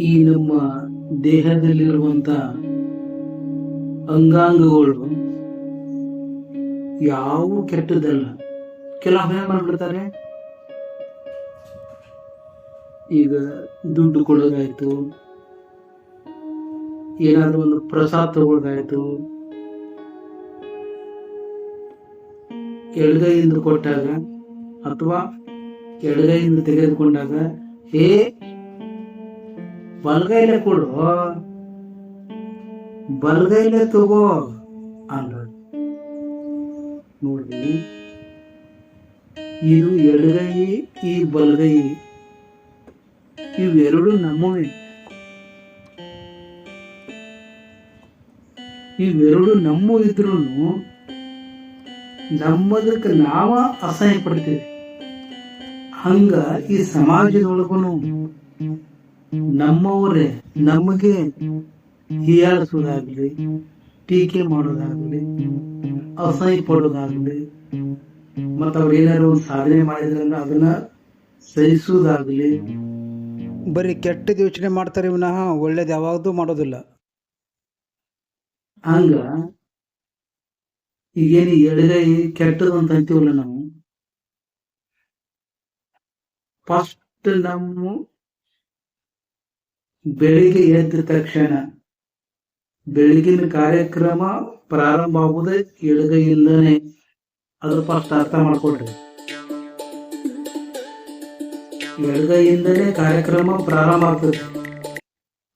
ಈ ನಮ್ಮ ದೇಹದಲ್ಲಿರುವಂತ ಅಂಗಾಂಗಗಳು ಯಾವ ಕೆಟ್ಟದಲ್ಲ ಕೆಲವೊಮ್ಮೆ ಮಾಡ್ಬಿಡ್ತಾರೆ. ಈಗ ದುಡ್ಡು ಕೊಡೋದಾಯ್ತು. ಏನಾದ್ರೂ ಒಂದು ಪ್ರಸಾದ ತಗೊಳ್ಳೋದಾಯ್ತು ಎಡಗೈಯಿಂದ ಕೊಟ್ಟಾಗ ಅಥವಾ ಎಡಗೈಯಿಂದ ತೆಗೆದುಕೊಂಡಾಗ, ಹೇ ಬಲಗೈಲೆ ಕೊಡು. ಬಲಗೈಲೆ ತಗೋ ಅಂದ ನೋಡಿ ಇದು ಎಡಗೈ, ಈ ಬಲಗೈ, ಇವೆರಡು ನಮ್ಮವೇ. ಇವೆರಡು ನಮ್ಮ ಇದ್ರೂ ನಮ್ಮದಕ್ಕೆ ನಾವ ಅಸಹ್ಯ ಪಡ್ತೀವಿ ಹಂಗ ಈ ಸಮಾಜದೊಳಗೂ ನಮ್ಮವರೇ ನಮಗೆ ಹೀಯಾಳಿಸೋದಾಗ್ಲಿ ಟೀಕೆ ಮಾಡೋದಾಗ್ಲಿ ಅಸಹ್ಯ ಪಡೋದಾಗ್ಲಿ ಮತ್ತ ಅವ್ರು ಏನಾದ್ರು ಒಂದು ಸಾಧನೆ ಮಾಡಿದ್ರಂದ್ರೆ ಅದನ್ನ ಸಹಿಸೋದಾಗ್ಲಿ ಬರೀ ಕೆಟ್ಟ ಯೋಚನೆ ಮಾಡ್ತಾರೆ ವಿನಃ ಒಳ್ಳೇದು ಯಾವಾಗಲೂ ಮಾಡೋದಿಲ್ಲ. ಹಂಗ ಈಗೇನು ಎಡಗೈ ಕೆಟ್ಟದ ಅಂತ ಅಂತೀವಲ್ಲ ನಾವು? ಫಸ್ಟ್ ನಮ್ಮ ಬೆಳಿಗ್ಗೆ ಎದ್ದ ತಕ್ಷಣ ಬೆಳಗಿನ ಕಾರ್ಯಕ್ರಮ ಪ್ರಾರಂಭ ಆಗುವುದೇ ಎಡಗೈಯಿಂದನೇ ಅದು ಫಸ್ಟ್ ಅರ್ಥ ಮಾಡ್ಕೊಡ್ರಿ ಎಡಗೈಯಿಂದನೇ ಕಾರ್ಯಕ್ರಮ ಪ್ರಾರಂಭ ಆಗ್ತದೆ.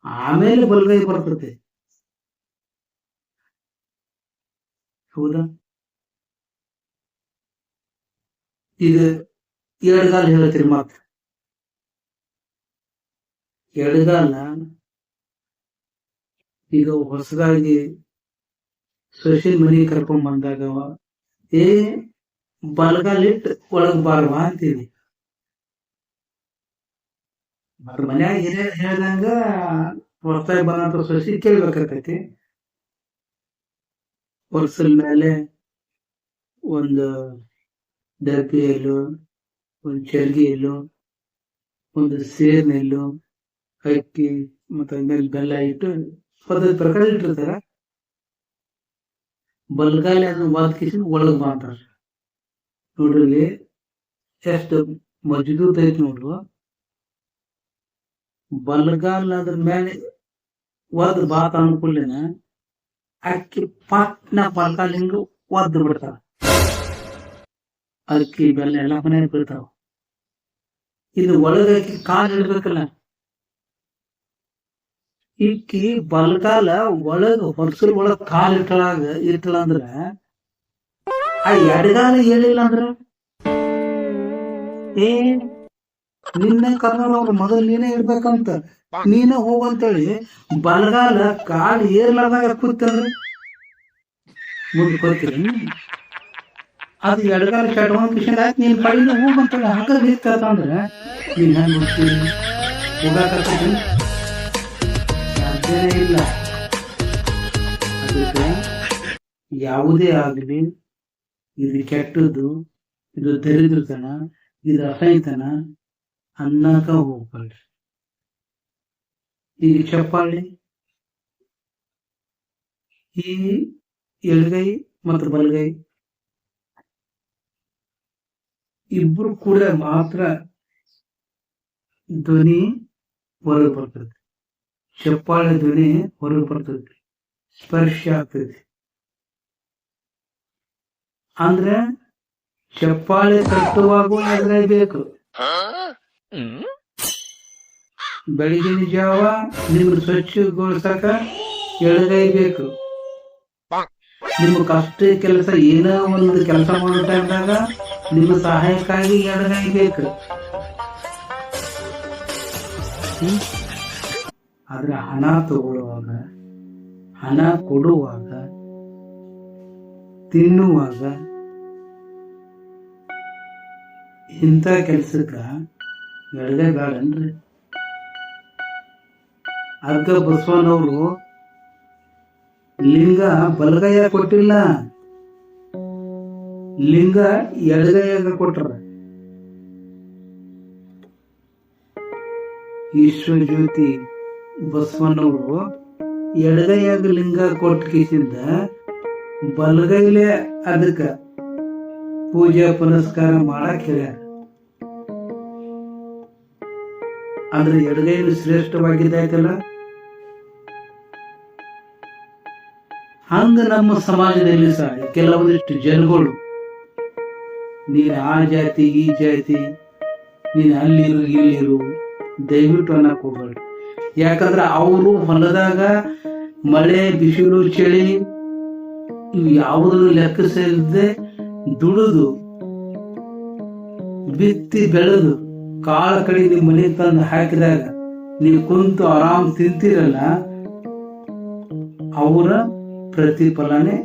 ಆಮೇಲೆ ಬಲಗೈ ಬರ್ತದೆ. ಹೌದಾ? ಈಗ ಎಡಗಾಲ ಹೇಳ್ತೀರಿ ಮಾತ್ರ. ಎಡಗಾಲ ಈಗ ಹೊಸದಾಗಿ ಸೋಷಿಯಲ್ ಮನಿ ಕರ್ಕೊಂಡ್ ಬಂದಾಗ, ಏ ಬಲಗಾಲಿಟ್ ಒಳಗ್ ಬಾರವಾ ಮತ್ತ ಮನ್ಯಾಗ ಹಿರಿಯರ್ ಹೇಳ್ದಂಗ ಹೊಸದಾಗಿ ಬಂದಂತ ಸೊಸಿ ಕೇಳ್ಬೇಕಾಕೈತಿ ಹೊಲಸಲ್ ಮೇಲೆ ಒಂದು ಡಬ್ಬಿಯಲ್ಲೂ ಒಂದು ಚರ್ಗಿಯಲ್ಲೂ, ಒಂದು ಸೇರ್ನೆಲ್ಲು ಅಕ್ಕಿ ಮತ್ತೆ ಮೇಲೆ ಬೆಲ್ಲ ಇಟ್ಟು ಪದ್ಧತಿ ಪ್ರಕಾರ ಇಟ್ಟಿರ್ತಾರ. ಬಲ್ಗಾಲಿ ಅದನ್ನ ವಾದ್ ಕಿಸಿನ ಒಳಗ್ ಮಾಡ್ತಾರ ನೋಡ್ರಿ, ಎಷ್ಟು ಮಜಬೂತ್ ಐತಿ ನೋಡ್ರು. ಬಲ್ಗಾಲ್ ಅದ್ರ ಮೇಲೆ ಒದ್ ಬಾತ್ ಅನ್ಕೊಳ್ಳಿನ ಅಕ್ಕಿ ಪಟ್ನ ಬಲ್ಗಾಲ್ ಹಿಂಗ ಒದ್ ಬಿಡ್ತಾರ. ಅಕ್ಕಿ ಬೆಲ್ಲ ಎಲ್ಲ ಮನೆ ಬೀಳ್ತಾವ. ಇದು ಒಳಗಾಕಿ ಕಾಲ್ ಇಡ್ಬೇಕಲ್ಲ. ಇಕ್ಕಿ ಬಲ್ಗಾಲ ಒಳಗ ಹೊರಸಲ್ ಒಳಗ್ ಕಾಲ್ ಇಟ್ಟಳಾಗ ಇಟ್ಟಳ ಅಂದ್ರ ಆ ಎಡಗಾಲ ಹೇಳಿಲ್ಲ ಅಂದ್ರ? ಏ, ನಿನ್ನ ಕರ್ನಾಡ ಅವ್ರ ಮೊದಲು ನೀನೇ ಇಡ್ಬೇಕಂತ ನೀನೇ ಹೋಗಂತೇಳಿ ಬಲಗಾಲ ಕಾಲ್ ಏರ್ಲಾರ್ದಾಗ ಕೂತಂದ್ರ ಮುಂದೆ ಕೊಡ್ತೀರಿ ಅದು ಎಡಗಾಲ ಕೆಡವಂತ ವಿಷಯ ಆಯ್ತು, ನೀನ್ ಕಡೆಯಿಂದ ಹೋಗಂತೇಳಿ ಹಂಗ ನಿಂತ ಅಂದ್ರೆ ನೀನ್ ಹೆಂಗ್ ಹೋಗ್ತೀನಿ ಇಲ್ಲ ಅದಕ್ಕೆ ಯಾವುದೇ ಆಗಲಿ ಇದು ಕೆಟ್ಟದ್ದು, ಇದು ದರಿದ್ರತನ, ಇದು ಅಸಹಿತನ ಅನ್ನಕ ಹೋಗ್ಬಾರ್ದು ಈಗ ಚಪ್ಪಾಳಿ, ಈ ಎಡಗೈ ಮತ್ತು ಬಲಗೈ ಇಬ್ರು ಕೂಡ ಮಾತ್ರ ಧ್ವನಿ ಹೊರಗೆ ಬರ್ತದೆ. ಚಪ್ಪಾಳೆ ಧ್ವನಿ ಹೊರಗೆ ಬರ್ತದೆ, ಸ್ಪರ್ಶ ಆಗ್ತದೆ. ಅಂದ್ರೆ ಚಪ್ಪಾಳೆ ತಟ್ಟುವಾಗೂ ಎಡಗೈ ಬೇಕು ಬೆಳಗಿನ ಜಾವ ನಿಮ್ಗೆ ಸ್ವಚ್ಛಗೊಳಿಸಕ ಎಳಗೈ ಬೇಕು ನಿಮ್ಮ ಕಷ್ಟ ಕೆಲಸ ಏನೋ ಒಂದು ಕೆಲಸ ಮಾಡೋ ಟೈಮ್ದಾಗ ನಿಮ್ಮ ಸಹಾಯಕ್ಕಾಗಿ ಎಡಗೈ ಬೇಕು? ಆದ್ರೆ ಹಣ ತಗೊಳ್ಳುವಾಗ, ಹಣ ಕೊಡುವಾಗ, ತಿನ್ನುವಾಗ ಇಂಥ ಕೆಲ್ಸಕ್ಕ ನಡೆದೇ ಬೇಡನ್ರಿ ಅರ್ಗ ಬಸವನವರು ಲಿಂಗ ಬಲಗೈಯ ಕೊಟ್ಟಿಲ್ಲ. ಲಿಂಗ ಎಡಗೈಯಾಗ ಕೊಟ್ರ. ಈಶ್ವರ ಜ್ಯೋತಿ ಬಸವಣ್ಣವರು ಎಡಗೈಯಾಗ ಲಿಂಗ ಕೊಟ್ಟ ಕೀಸಿಂದ ಬಲಗೈಲೆ ಅದಕ್ಕೆ ಪೂಜೆ ಪುನಸ್ಕಾರ ಮಾಡಕ್ ಹೇಳ್ಯಾರ. ಆದ್ರೆ ಶ್ರೇಷ್ಠವಾಗಿದೆ ಶ್ರೇಷ್ಠವಾಗಿದ್ದಾಯ್ತಲ್ಲ? ಹಂಗ ನಮ್ಮ ಸಮಾಜದಲ್ಲಿ ಸಹ ಕೆಲವೊಂದಿಷ್ಟು ಜನಗಳು, ನೀನು ಆ ಜಾತಿ, ಈ ಜಾತಿ, ನೀನು ಅಲ್ಲಿರು ಇಲ್ಲಿರು ದಯವಿಟ್ಟು ಅನ್ನಕ್ಕೆ ಹೋಗ್ಬೇಡಿ. ಯಾಕಂದ್ರೆ ಅವರು ಹೊಲದಾಗ ಮಳೆ, ಬಿಸಿಲು, ಚಳಿ ಇವು ಯಾವುದನ್ನು ಲೆಕ್ಕಿಸದೆ ದುಡಿದು, ಬಿತ್ತಿ ಬೆಳೆದು ಕಾಳ ಕಡೆ ನಿಮ್ಮ ಮನೆ ತಂದು ಹಾಕಿದಾಗ ನೀವು ಕುಂತು ಆರಾಮ್ ತಿಂತೀರಲ್ಲ, ಅವರ ಪ್ರತಿಫಲನೆ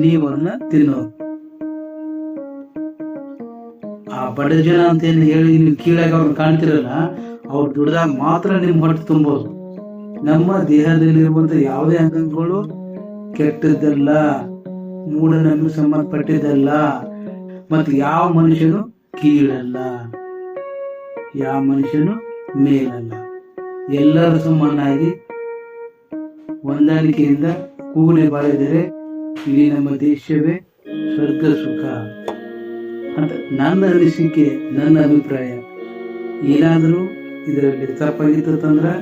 ನೀವನ್ನ ತಿನ್ನೋದು. ಆ ಬಡ ಜನ ಅಂತ ಏನು ಹೇಳಿ ನೀವು ಕೀಳಾಗಿ ಅವ್ರನ್ನ ಕಾಣ್ತಿರಲ್ಲ ಅವ್ರು ದುಡ್ದಾಗ ಮಾತ್ರ ನಿಮ್ಮ ಹೊಟ್ಟೆ ತುಂಬೋದು. ನಮ್ಮ ದೇಹದಲ್ಲಿರುವಂತ ಯಾವುದೇ ಅಂಗಗಳು ಕೆಟ್ಟದ್ದಲ್ಲ ಮೂಢನಂಬಿಕೆ ಸಂಬಂಧಪಟ್ಟಿದ್ದಲ್ಲ, ಮತ್ತು ಯಾವ ಮನುಷ್ಯನು ಕೀಳಲ್ಲ, ಯಾವ ಮನುಷ್ಯನು ಮೇಲಲ್ಲ. ಎಲ್ಲರೂ ಸುಮ್ಮನಾಗಿ ಹೊಂದಾಣಿಕೆಯಿಂದ ಕೂಲಿ ಬಾಳಿದರೆ ಇಡೀ ನಮ್ಮ ದೇಶವೇ ಸ್ವರ್ಗ ಸುಖ. ಅಂತ ನನ್ನ ಅನಿಸಿಕೆ, ನನ್ನ ಅಭಿಪ್ರಾಯ. ಏನಾದರೂ ಇದರಲ್ಲಿ ತಪ್ಪಾಗಿತ್ತಂದ್ರೆ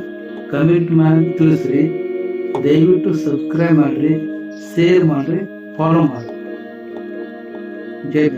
ಕಮೆಂಟ್ ಮಾಡಿ ತಿಳಿಸ್ರಿ. ದಯವಿಟ್ಟು ಸಬ್ಸ್ಕ್ರೈಬ್ ಮಾಡಿರಿ ಶೇರ್ ಮಾಡಿರಿ ಫಾಲೋ ಮಾಡಿರಿ. ಜೈ